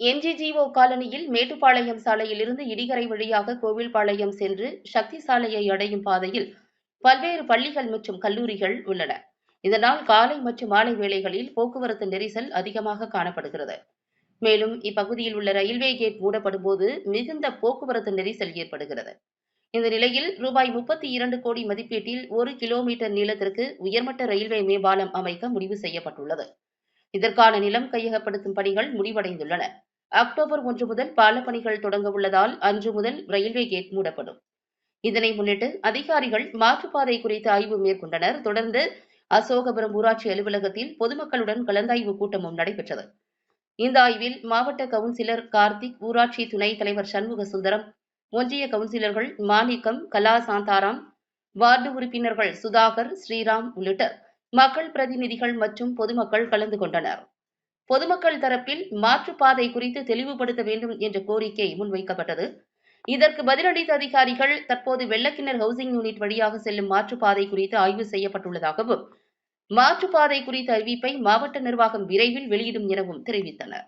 NGGO காலனியில் மேட்டுப்பாளையம் சாலையிலிருந்து இடிகரை வழியாக கோவில்பாளையம் சென்று சக்தி சாலையை அடையும் பாதையில் பல்வேறு பள்ளிகள் மற்றும் கல்லூரிகள் உள்ளன. இதனால் காலை மற்றும் மாலை வேளைகளில் போக்குவரத்து நெரிசல் அதிகமாக காணப்படுகிறது. மேலும் இப்பகுதியில் உள்ள ரயில்வே கேட் மூடப்படும்போது மிகுந்த போக்குவரத்து நெரிசல் ஏற்படுகிறது. இந்த நிலையில் ரூபாய் முப்பத்தி இரண்டு கோடி மதிப்பீட்டில் ஒரு கிலோமீட்டர் நீளத்திற்கு உயர்மட்ட ரயில்வே மேம்பாலம் அமைக்க முடிவு செய்யப்பட்டுள்ளது. இதற்கான நிலம் கையகப்படுத்தும் பணிகள் முடிவடைந்துள்ளன. அக்டோபர் ஒன்று முதல் பால பணிகள் தொடங்க உள்ளதால் அன்று முதல் ரயில்வே கேட் மூடப்படும். இதனை முன்னிட்டு அதிகாரிகள் மாற்றுப்பாதை குறித்து ஆய்வு மேற்கொண்டனர். தொடர்ந்து அசோகபுரம் ஊராட்சி அலுவலகத்தில் பொதுமக்களுடன் கலந்தாய்வு கூட்டமும் நடைபெற்றது. இந்த ஆய்வில் மாவட்ட கவுன்சிலர் கார்த்திக் ஊராட்சி துணைத் தலைவர் சண்முக சுந்தரம் ஒன்றிய கவுன்சிலர்கள் மாணிக்கம் கலா சாந்தாராம் வார்டு உறுப்பினர்கள் சுதாகர் ஸ்ரீராம் உள்ளிட்ட மக்கள் பிரதிநிதிகள் மற்றும் பொதுமக்கள் கலந்து கொண்டனர். பொதுமக்கள் தரப்பில் மாற்றுப்பாதை குறித்து தெளிவுபடுத்த வேண்டும் என்ற கோரிக்கை முன்வைக்கப்பட்டது. இதற்கு பதிலளித்த அதிகாரிகள் தற்போது வெள்ளக்கிணர் ஹவுசிங் யூனிட் வழியாக செல்லும் மாற்றுப்பாதை குறித்து ஆய்வு செய்யப்பட்டுள்ளதாகவும் மாற்றுப்பாதை குறித்த அறிவிப்பை மாவட்ட நிர்வாகம் விரைவில் வெளியிடும் எனவும் தெரிவித்தனர்.